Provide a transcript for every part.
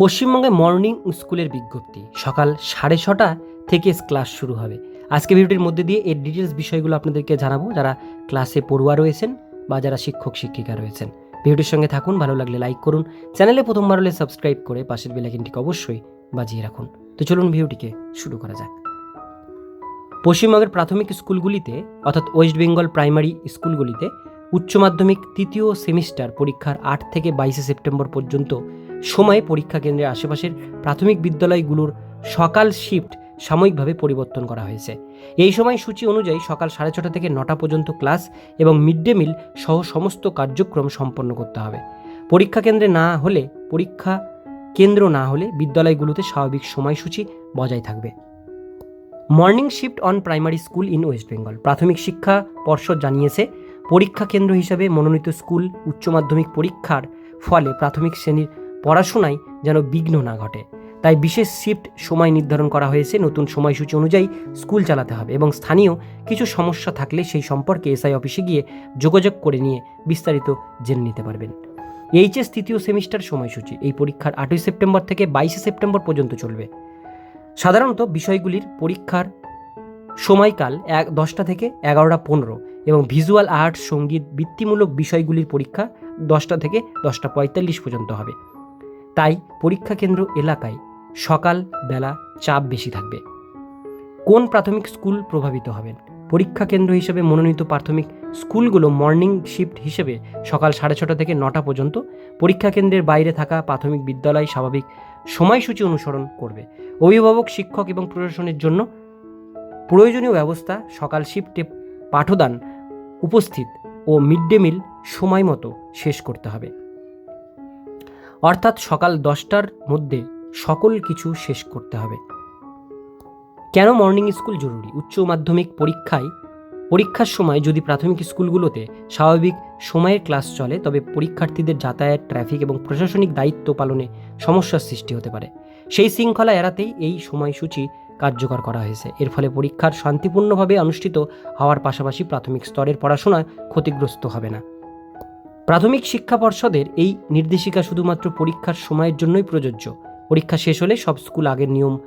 পশ্চিমবঙ্গে মর্নিং স্কুলের বিজ্ঞপ্তি। সকাল সাড়ে ছটা থেকে ক্লাস শুরু হবে। আজকে ভিডিওটির মধ্যে দিয়ে এর ডিটেলস বিষয়গুলো আপনাদেরকে জানাব। যারা ক্লাসে পড়ুয়া রয়েছেন বা যারা শিক্ষক, শিক্ষিকা রয়েছেন। ভিডিওটির সঙ্গে থাকুন, ভালো লাগলে লাইক করুন। চ্যানেলে প্রথমবার হলে সাবস্ক্রাইব করে পাশের বেলাইকিনটিকে অবশ্যই বাজিয়ে রাখুন। তো চলুন ভিডিওটিকে শুরু করা যাক। পশ্চিমবঙ্গের প্রাথমিক স্কুলগুলিতে, অর্থাৎ ওয়েস্ট বেঙ্গল প্রাইমারি স্কুলগুলিতে উচ্চ মাধ্যমিক তৃতীয় সেমিস্টার পরীক্ষার আট থেকে বাইশে সেপ্টেম্বর পর্যন্ত সময়ে পরীক্ষা কেন্দ্রের আশেপাশের প্রাথমিক বিদ্যালয়গুলোর সকাল শিফট সাময়িকভাবে পরিবর্তন করা হয়েছে। এই সময় সূচি অনুযায়ী সকাল সাড়ে ছটা থেকে নটা পর্যন্ত ক্লাস এবং মিড ডে মিল সহ সমস্ত কার্যক্রম সম্পন্ন করতে হবে। পরীক্ষা কেন্দ্রে না হলে, পরীক্ষা কেন্দ্র না হলে বিদ্যালয়গুলোতে স্বাভাবিক সময়সূচি বজায় থাকবে। Morning shift on primary school in West Bengal প্রাথমিক শিক্ষা পর্ষদ জানিয়েছে পরীক্ষা কেন্দ্র হিসাবে মনোনীত স্কুল উচ্চ মাধ্যমিক পরীক্ষার ফলে প্রাথমিক শ্রেণির পড়াশোনায় যেন বিঘ্ন না ঘটে। তাই বিশেষ শিফট সময় নির্ধারণ করা হয়েছে। নতুন সময়সূচি অনুযায়ী স্কুল চালাতে হবে এবং স্থানীয় কিছু সমস্যা থাকলে সেই সম্পর্কে এসআই অফিসে গিয়ে যোগাযোগ করে নিয়ে বিস্তারিত জেনে নিতে পারবেন। এইচএস তৃতীয় সেমিস্টার সময়সূচি এই পরীক্ষার আটই সেপ্টেম্বর থেকে বাইশে সেপ্টেম্বর পর্যন্ত চলবে। সাধারণত বিষয়গুলির পরীক্ষার সময়কাল এক দশটা থেকে এগারোটা পনেরো এবং ভিজুয়াল আর্ট, সংগীত বৃত্তিমূলক বিষয়গুলির পরীক্ষা দশটা থেকে দশটা পঁয়তাল্লিশ পর্যন্ত হবে। তাই পরীক্ষা কেন্দ্র এলাকায় সকাল বেলা চাপ বেশি থাকবে। কোন প্রাথমিক স্কুল প্রভাবিত হবেন? পরীক্ষা কেন্দ্র হিসেবে মনোনীত প্রাথমিক স্কুলগুলো মর্নিং শিফট হিসেবে সকাল সাড়ে ছটা থেকে নটা পর্যন্ত পরীক্ষা কেন্দ্রের বাইরে থাকা প্রাথমিক বিদ্যালয় স্বাভাবিক সময়সূচি অনুসরণ করবে। অভিভাবক, শিক্ষক এবং প্রশাসনের জন্য প্রয়োজনীয় ব্যবস্থা সকাল শিফটে পাঠদান উপস্থিত ও মিড ডে মিল সময় মতো শেষ করতে হবে। অর্থাৎ সকাল দশটার মধ্যে সকল কিছু শেষ করতে হবে। কেন মর্নিং স্কুল জরুরি? উচ্চ মাধ্যমিক পরীক্ষায়, পরীক্ষার সময় যদি প্রাথমিক স্কুলগুলোতে স্বাভাবিক সময়ের ক্লাস চলে, তবে পরীক্ষার্থীদের যাতায়াত, ট্রাফিক এবং প্রশাসনিক দায়িত্ব পালনে সমস্যার সৃষ্টি হতে পারে। সেই শৃঙ্খলা এড়াতেই এই সময়সূচি কার্যকর করা হয়েছে। এর ফলে পরীক্ষার শান্তিপূর্ণভাবে অনুষ্ঠিত হওয়ার পাশাপাশি প্রাথমিক স্তরের পড়াশোনা ক্ষতিগ্রস্ত হবে না। প্রাথমিক শিক্ষা পর্ষদের এই নির্দেশিকা শুধুমাত্র পরীক্ষার সময়ের জন্যই প্রযোজ্য। পরীক্ষা শেষ হলে সব স্কুল আগের নিয়ম,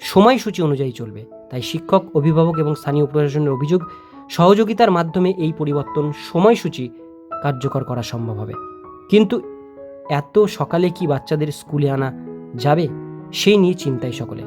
সময়সূচি অনুযায়ী চলবে। তাই শিক্ষক, অভিভাবক এবং স্থানীয় প্রশাসনের অভিযোগ, সহযোগিতার মাধ্যমে এই পরিবর্তন সময়সূচি কার্যকর করা সম্ভব হবে। কিন্তু এত সকালে কি বাচ্চাদের স্কুলে আনা যাবে, সেই নিয়ে চিন্তায় সকলে।